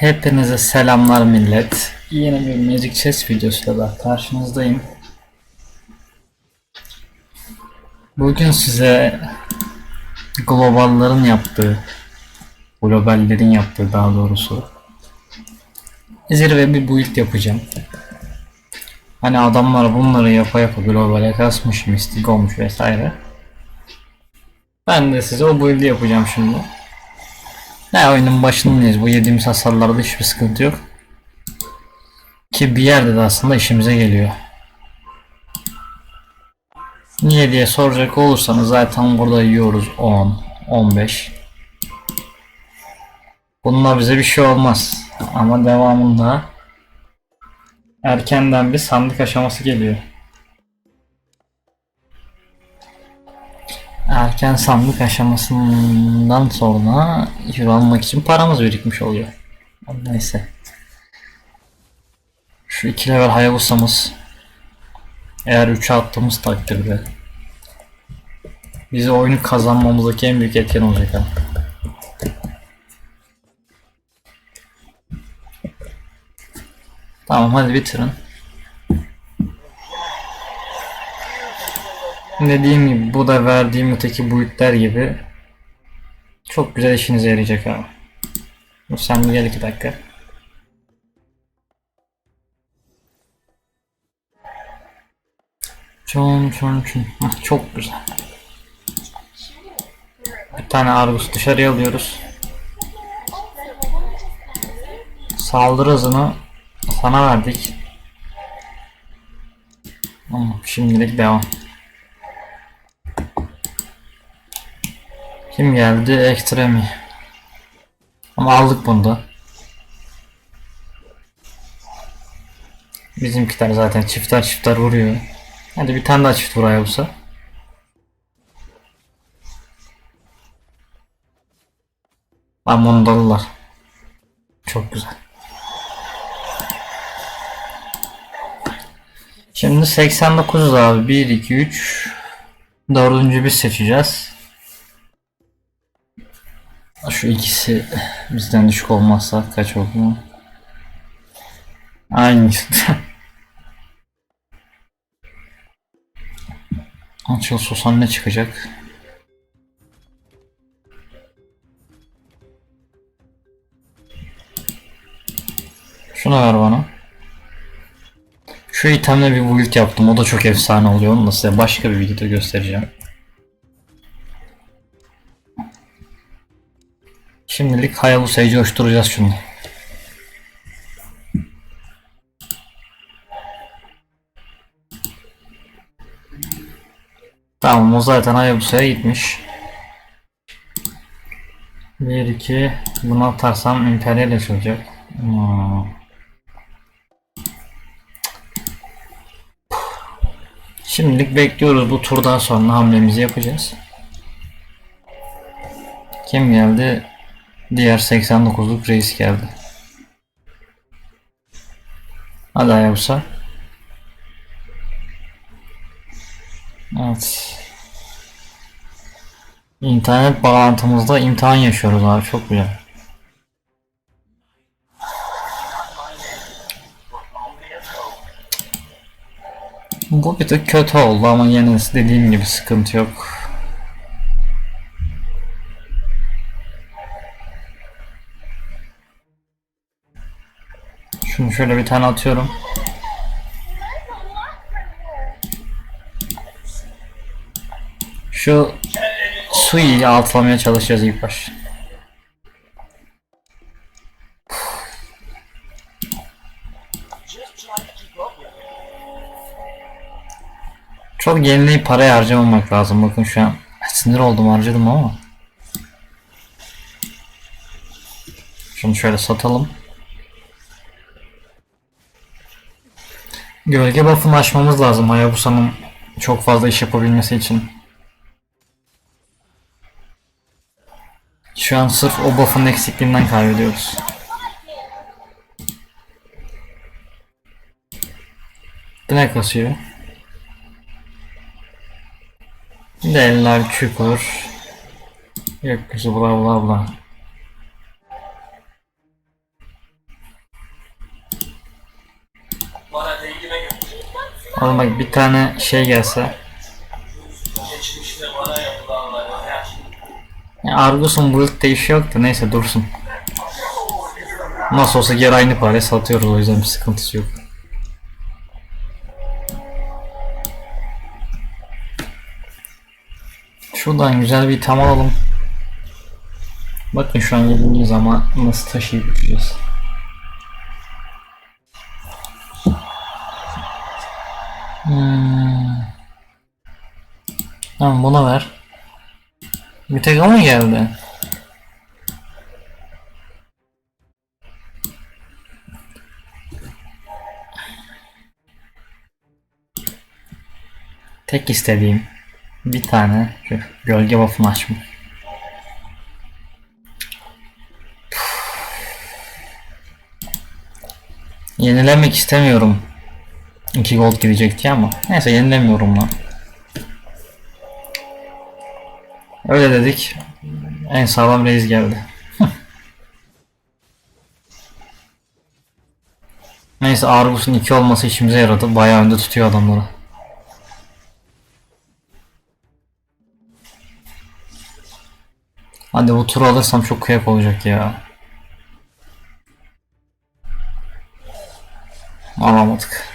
Hepinize selamlar millet. Yeni bir Magic Chess videosuyla da karşınızdayım. Bugün size globallerin yaptığı, globallerin yaptığı daha doğrusu zirve bir build yapacağım. Hani adamlar bunları yapa yapa globale kasmış, mistik olmuş vesaire. Ben de size o build'i yapacağım şimdi. Ne oyunun başındayız. Bu yediğimiz hasarlarda hiçbir sıkıntı yok. Ki bir yerde de aslında işimize geliyor. Niye diye soracak olursanız zaten burada yiyoruz 10, 15. Bununla bize bir şey olmaz. Ama devamında erkenden bir sandık aşaması geliyor. Erken sandık aşamasından sonra euro almak için paramız birikmiş oluyor. Neyse. Şu iki level Hayabusa'mız eğer 3'e attığımız takdirde bizi oyunu kazanmamızdaki en büyük etken olacak ha. Tamam hadi bitirin. Dediğim gibi bu da verdiğim öteki boyutlar gibi çok güzel işinize yarayacak. Dur sen bir gel iki dakika. Çon çon çon. Hah, çok güzel. Bir tane Argus dışarıya alıyoruz. Saldırı hızını sana verdik. Şimdilik devam. Kim geldi? Ekstremi. Ama aldık bunu da. Bizimkiler zaten çifter çifter vuruyor. Hadi bir tane daha çift vur Hayabusa. Aman dalılar. Çok güzel. Şimdi 89 abi. 1, 2, 3. Dördüncü biz seçeceğiz. Şu ikisi bizden düşük olmazsa kaç oldu? Aynı. Açıl Susan ne çıkacak? Şunu ver bana. Şu itemle bir build yaptım. O da çok efsane oluyor. Onu da size başka bir videoda göstereceğim. Şimdilik Hayabusa'yı coşturacağız şunu. Tamam o zaten Hayabusa'ya gitmiş. 1 2 bunu atarsam Imperial açılacak. Hmm. Şimdilik bekliyoruz bu turdan sonra hamlemizi yapacağız. Kim geldi? Diğer 89'luk reis geldi. Hadi Hayabusa. Evet. İnternet bağlantımızda imtihan yaşıyoruz abi çok güzel. Bu bir tık kötü oldu ama yine dediğim gibi sıkıntı yok. Şunu şöyle bir tane atıyorum. Şu suyu altlamaya çalışacağız ilk baş. Çok yenileyip parayı harcamamak lazım. Bakın şu an sinir oldum harcadım ama. Şunu şöyle satalım. Gölge buff'ını aşmamız lazım Hayabusa'nın çok fazla iş yapabilmesi için. Şu an sırf o buff'ın eksikliğinden kaybediyoruz. Ne kasıyor? Eller çukur. Gökyüzü bla bla bla. Oğlum bak bir tane şey gelse. Geçmişte bana yapılanları her Ya Argus'un build değişi yok da neyse dursun. Nasıl olsa geri aynı parayı satıyoruz o yüzden bir sıkıntısı yok. Şuradan güzel bir item alalım. Bakın şu an yediğimiz ama nasıl taşıyıp. Hmm. Tamam buna ver. Bir tek o mu geldi? Tek istediğim bir tane gölge buff'unu açmak. Yenilemek istemiyorum. 2 gold gidecekti ama. Neyse yenilemiyorum lan. Öyle dedik. En sağlam reis geldi. Neyse Argus'un 2 olması işimize yaradı. Bayağı önde tutuyor adamları. Hadi bu turu alırsam çok kıyak olacak ya. Alamadık.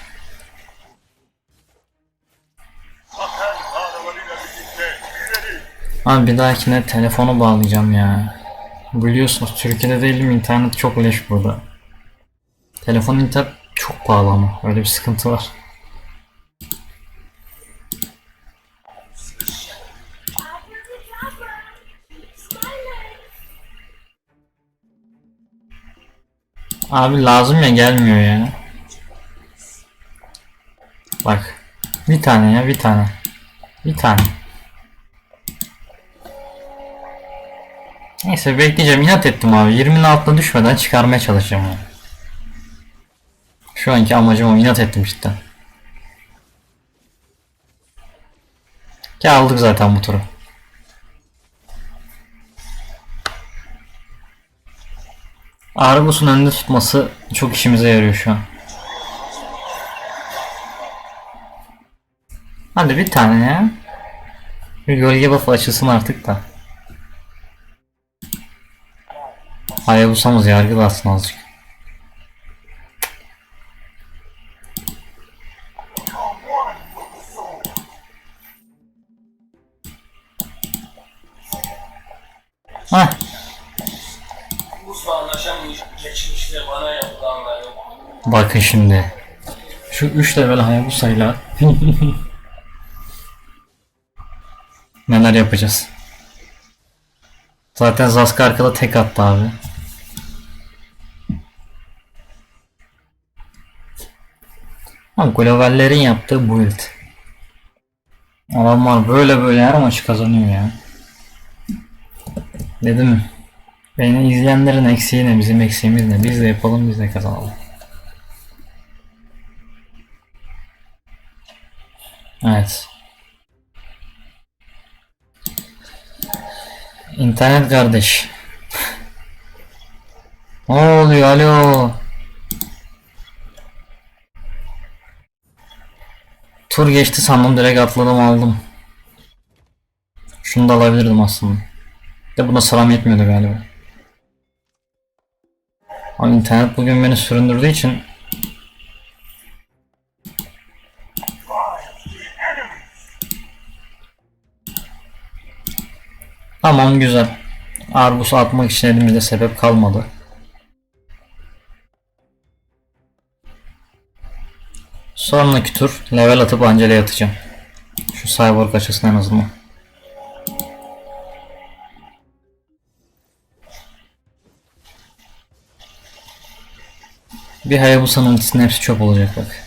Abi bir dahakine telefonu bağlayacağım ya. Biliyorsunuz Türkiye'de değilim internet çok leş burada. Telefon internet çok pahalı ama öyle bir sıkıntı var. Abi lazım ya gelmiyor ya. Bak. Bir tane ya bir tane. Bir tane. Neyse bekleyeceğim. inat ettim abi. 20'nin altına düşmeden çıkarmaya çalışacağım yani. Şu anki amacım o. inat ettim cidden. Ki aldık zaten bu turu. Argus'un önünde tutması çok işimize yarıyor şu an. Hadi bir tane ya. Bir gölge buff açılsın artık da. Hayabusa'mız yargılatsın azıcık. Hah, bakın şimdi. Şu 3 level Hayabusa'yla neler yapacağız. Zaten Zaska arkada tek attı abi. Ha, globallerin yaptığı build. Adamlar böyle böyle her maçı kazanıyor ya. Dedim Beni izleyenlerin eksiği ne bizim eksiğimiz ne biz de yapalım biz de kazanalım. Evet. İnternet kardeş. ne oluyor alo? Tur geçti sandım direkt atladım aldım. Şunu da alabilirdim aslında. De buna sıram yetmiyordu galiba. Ama internet bugün beni süründürdüğü için Tamam güzel. Arbus'u atmak için elimizde sebep kalmadı. Sonraki tur level atıp Angela'ya atacağım. Şu cyborg açısından en azından. Bir Hayabusa'nın ultisinin hepsi çöp olacak bak.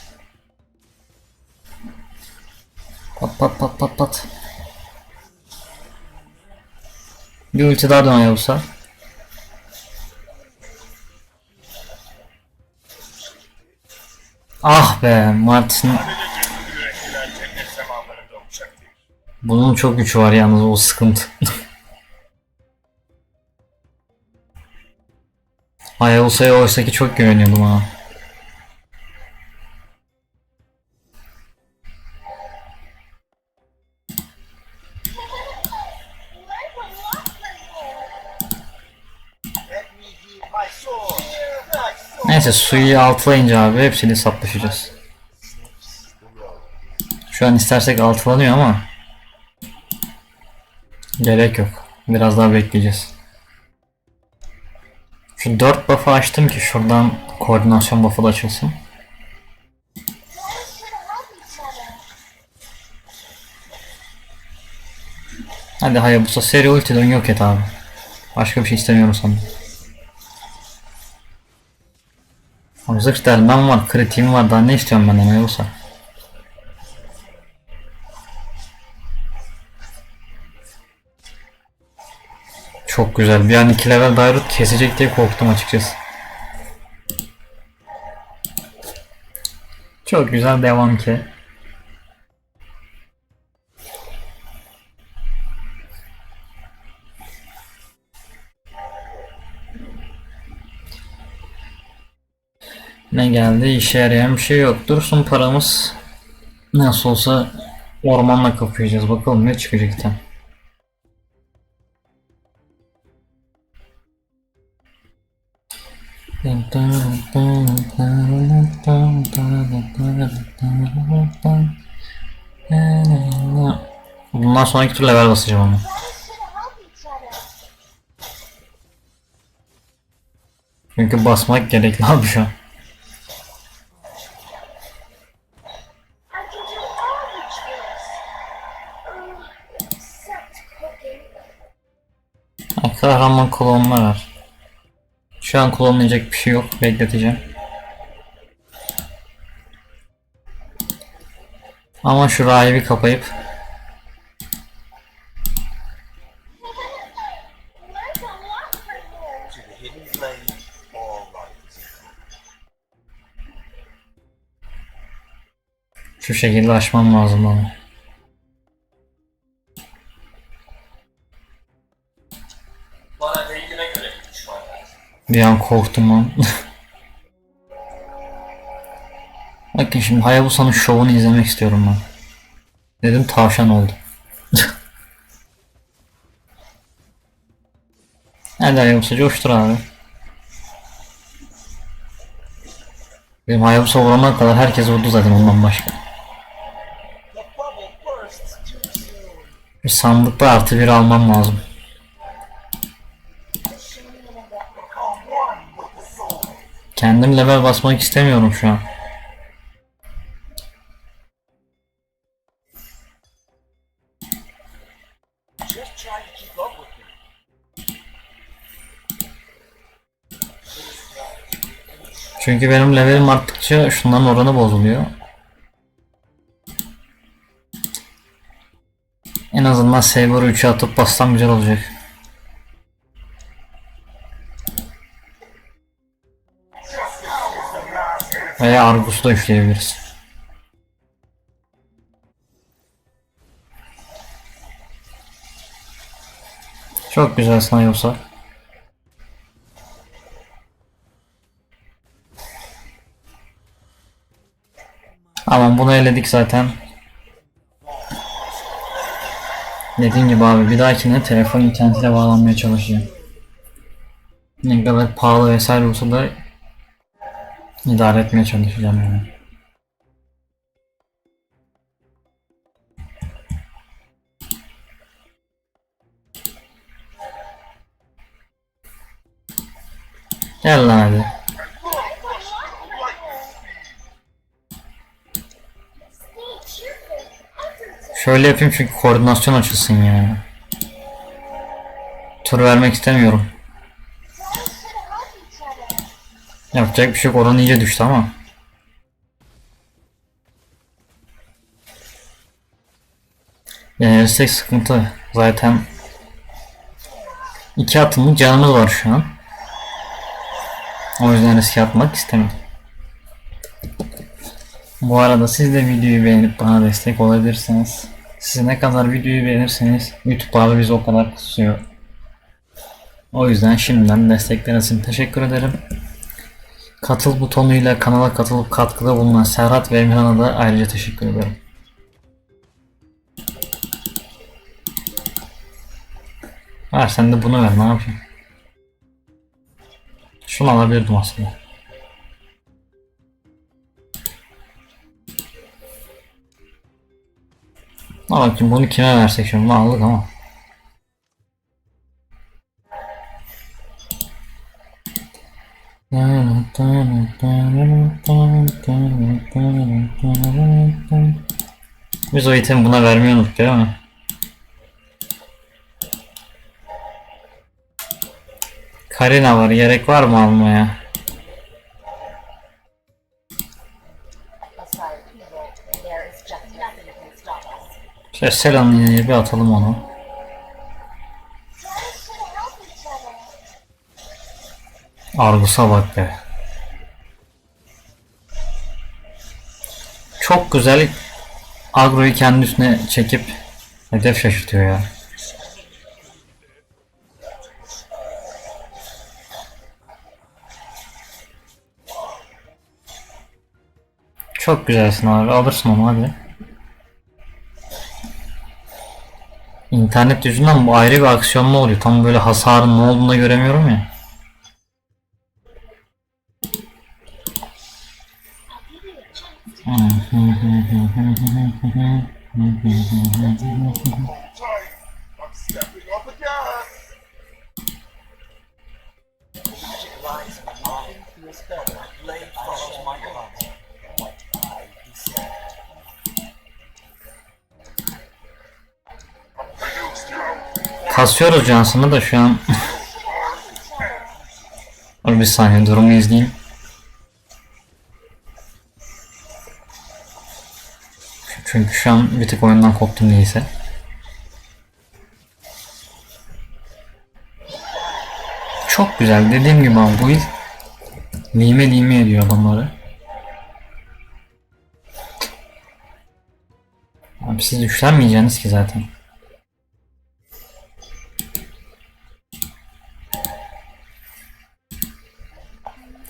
Pat pat pat pat pat. Bir ulti daha dön Hayabusa. Be Martin. Bunun çok gücü var yalnız o sıkıntı. Hayabusa'ya oysa ki çok güveniyordum ha. Neyse suyu altılayınca abi hepsini hesaplaşacağız. Şu an istersek altılanıyor ama gerek yok. Biraz daha bekleyeceğiz. Şu 4 buff'ı açtım ki şuradan koordinasyon buff'ı da açılsın. Hadi Hayabusa seri ulti dön yok et abi. Başka bir şey istemiyorum senden. Abi zırh delmem var, kritiğim var. Daha ne istiyorum benden Hayabusa? Çok güzel. Bir an 2 level Dairut kesecek diye korktum açıkçası. Çok güzel devam ki. Ne geldi? İşe yarayan bir şey yok. Dursun paramız. Nasıl olsa ormanla kapayacağız. Bakalım ne çıkacak item. Bundan sonraki tur level basacağım ama. Çünkü basmak gerekli abi şu an. Kahraman klonlar var. Şu an klonlayacak bir şey yok. Bekleteceğim. Ama şu rahibi kapayıp şu şekilde açmam lazım onu. Bir an korktum lan. Bakın şimdi Hayabusa'nın şovunu izlemek istiyorum ben. Dedim tavşan oldu. Hadi Hayabusa coştur abi. Benim Hayabusa vurana kadar herkes vurdu zaten ondan başka. Bir sandıkta artı bir almam lazım. Kendim level basmak istemiyorum şu an. Çünkü benim levelim arttıkça şunların oranı bozuluyor. En azından Saber'ı 3'e atıp bassam güzel olacak. Veya Argus'u da üçleyebiliriz. Çok güzel sanıyorsa. Tamam bunu eledik zaten. Dediğim gibi abi bir dahakine telefon internetiyle bağlanmaya çalışacağım. Ne kadar pahalı vesaire olsa da idare etmeye çalışacağım yani. Gel lan hadi. Şöyle yapayım çünkü koordinasyon açılsın ya. Tur vermek istemiyorum. Yapacak bir şey yok oran iyice düştü ama. Yenilirsek sıkıntı. Zaten iki atımlık canımız var şu an. O yüzden riske atmak istemedim. Bu arada siz de videoyu beğenip bana destek olabilirsiniz. Siz ne kadar videoyu beğenirseniz YouTube abi o kadar kısıyor. O yüzden şimdiden destekleriniz için teşekkür ederim. Katıl butonuyla kanala katılıp katkıda bulunan Serhat ve Emirhan'a da ayrıca teşekkür ederim. Ver sen de bunu ver ne yapayım. Şunu alabilirdim aslında. Al bakayım bunu kime versek şimdi aldık ama. Biz o itemi buna vermiyorduk değil mi? Karina var. Gerek var mı almaya? Şöyle Selan'ı bir atalım onu. Argus'a bak be. Çok güzel agroyu kendi üstüne çekip hedef şaşırtıyor ya. Çok güzelsin abi. Alırsın onu hadi. İnternet yüzünden bu ayrı bir aksiyonlu oluyor. Tam böyle hasarın ne olduğunu göremiyorum ya. Kasıyoruz Johnson'ı da şu an. Dur bir saniye durumu izleyeyim. Çünkü şu an bir tık oyundan koptum neyse. Çok güzel dediğim gibi abi bu il lime lime ediyor adamları. Abi siz güçlenmeyeceksiniz ki zaten.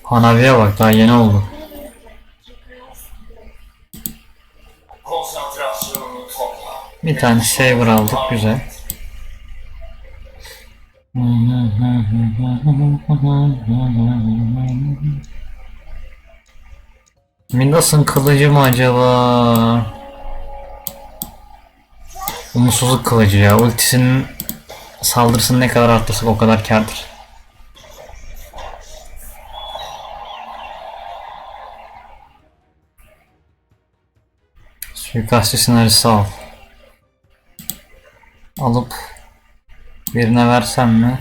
Hanabi'ye bak daha yeni oldu. Bir tane saver aldık güzel. Midas'ın kılıcı mı acaba? Umutsuzluk kılıcı ya. Ultisinin saldırısını ne kadar arttırsak o kadar kârdır. Suikastçı senaryosu al. Alıp birine versem mi?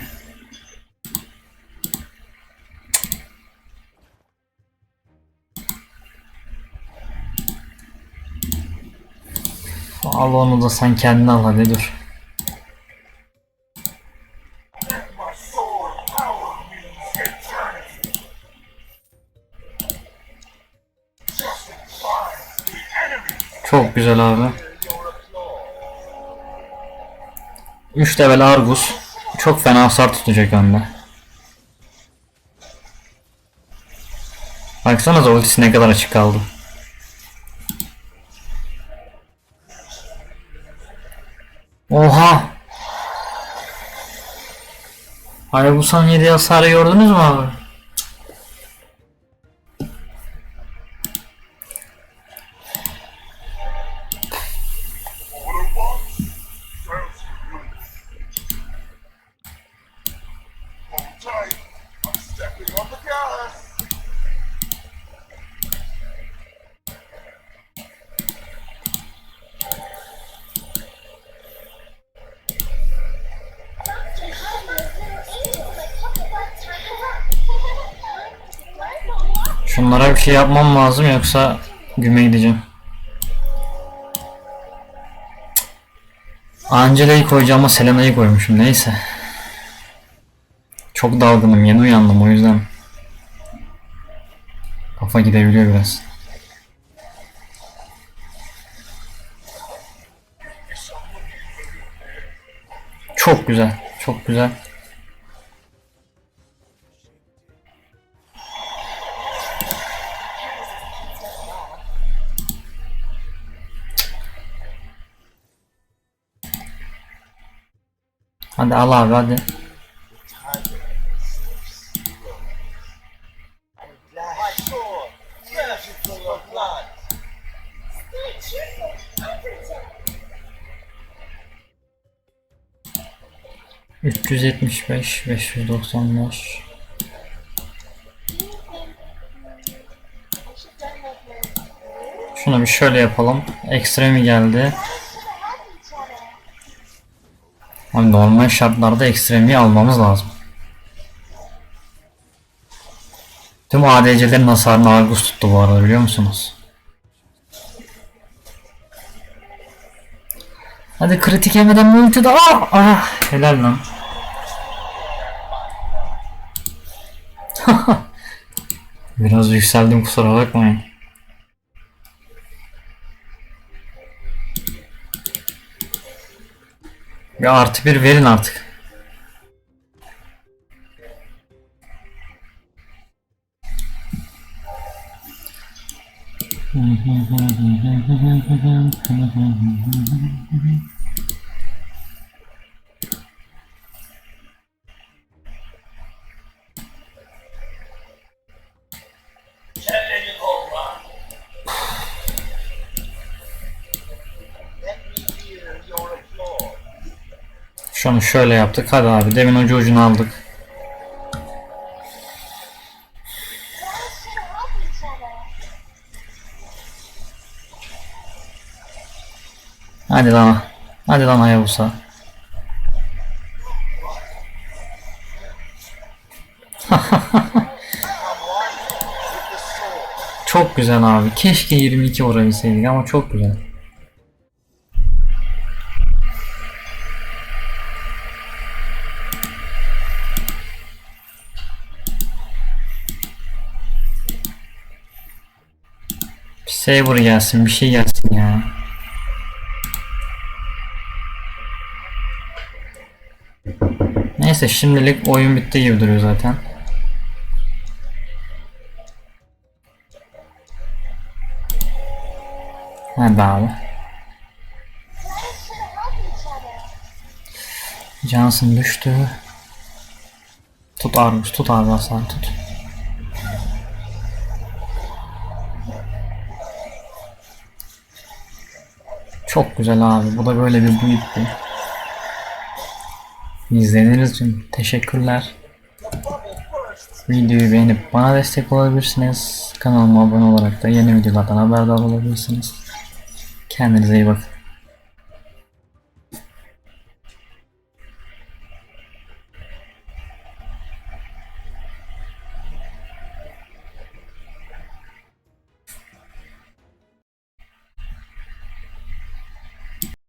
Al onu da sen kendin al hadi dur. Çok güzel abi. 3 level Argus. Çok fena hasar tutacak önde. Baksanıza ultisi ne kadar açık kaldı. Oha! Hayabusan 7 hasarı gördünüz mü abi? Şey yapmam lazım yoksa güme gideceğim. Angela'yı koyacağıma Selena'yı koymuşum neyse. Çok dalgınım yeni uyandım o yüzden. Kafa gidebiliyor biraz. Çok güzel, çok güzel. Hadi al abi hadi. Üç yüz. Şunu bir şöyle yapalım. Ekstremi geldi. Abi normal şartlarda ekstremi almamız lazım. Tüm ADC'lerin hasarını Argus tuttu bu arada biliyor musunuz? Hadi kritik yemeden multi de ah, ah helal lan. Biraz yükseldim kusura bakmayın. Bir artı bir verin artık. Kelleni Şunu şöyle yaptık. Hadi abi demin ucu ucunu aldık. Hadi lan. Hadi lan Hayabusa. Çok güzel abi. Keşke 22 vurabilseydik ama çok güzel. Saber gelsin, bir şey gelsin ya. Neyse şimdilik oyun bitti gibi duruyor zaten. Hadi abi. Johnson düştü. Tut Argus, tut Hasan tut. Çok güzel abi. Bu da böyle bir build'di. İzlediğiniz için teşekkürler. Videoyu beğenip bana destek olabilirsiniz. Kanalıma abone olarak da yeni videolardan haberdar olabilirsiniz. Kendinize iyi bakın.